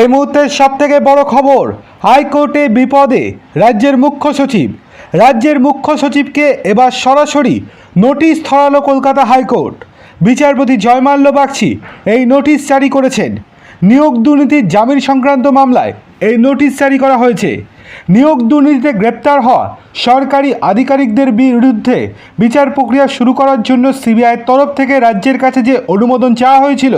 এই মুহূর্তের সব থেকে বড় খবর, হাইকোর্টে বিপদে রাজ্যের মুখ্য সচিব। রাজ্যের মুখ্য সচিবকে এবার সরাসরি নোটিশ ধরালো কলকাতা হাইকোর্ট। বিচারপতি জয়মাল্য বাগচি এই নোটিশ জারি করেছেন। নিয়োগ দুর্নীতির জামিন সংক্রান্ত মামলায় এই নোটিশ জারি করা হয়েছে। নিয়োগ দুর্নীতিতে গ্রেপ্তার হওয়া সরকারি আধিকারিকদের বিরুদ্ধে বিচার প্রক্রিয়া শুরু করার জন্য সিবিআইয়ের তরফ থেকে রাজ্যের কাছে যে অনুমোদন চাওয়া হয়েছিল,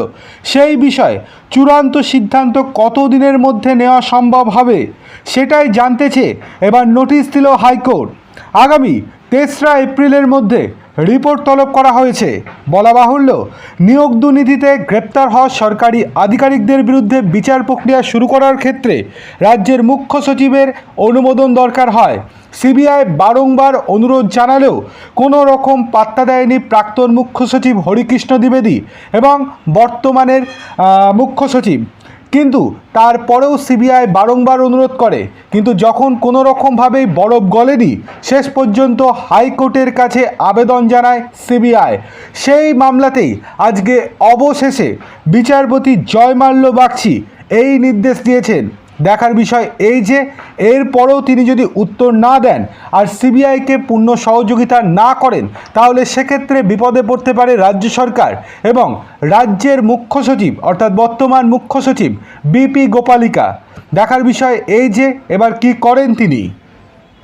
সেই বিষয়ে চূড়ান্ত সিদ্ধান্ত কতদিনের মধ্যে নেওয়া সম্ভব হবে, সেটাই জানতেছে এবার নোটিশ দিল হাইকোর্ট। আগামী তেসরা এপ্রিলের মধ্যে রিপোর্ট তলব করা হয়েছে। বলা বাহুল্য, নিয়োগ দুর্নীতিতে গ্রেপ্তার হওয়া সরকারি আধিকারিকদের বিরুদ্ধে বিচার প্রক্রিয়া শুরু করার ক্ষেত্রে রাজ্যের মুখ্য সচিবের অনুমোদন দরকার হয়। সিবিআই বারংবার অনুরোধ জানালেও কোনো রকম পাত্তা দেয়নি প্রাক্তন মুখ্য সচিব হরিকৃষ্ণ দ্বিবেদী এবং বর্তমানের মুখ্য সচিব। কিন্তু তারপরেও সিবিআই বারংবার অনুরোধ করে, কিন্তু যখন কোনো রকমভাবেই বরফ গলেনি, শেষ পর্যন্ত হাইকোর্টের কাছে আবেদন জানায় সিবিআই। সেই মামলাতেই আজকে অবশেষে বিচারপতি জয়মাল্য বাগচি এই নির্দেশ দিয়েছেন। দেখার বিষয় এই যে, এরপরেও তিনি যদি উত্তর না দেন আর সিবিআইকে পূর্ণ সহযোগিতা না করেন, তাহলে সেক্ষেত্রে বিপদে পড়তে পারে রাজ্য সরকার এবং রাজ্যের মুখ্য সচিব, অর্থাৎ বর্তমান মুখ্য সচিব বিপি গোপালিকা। দেখার বিষয় এই যে, এবার কি করেন তিনি?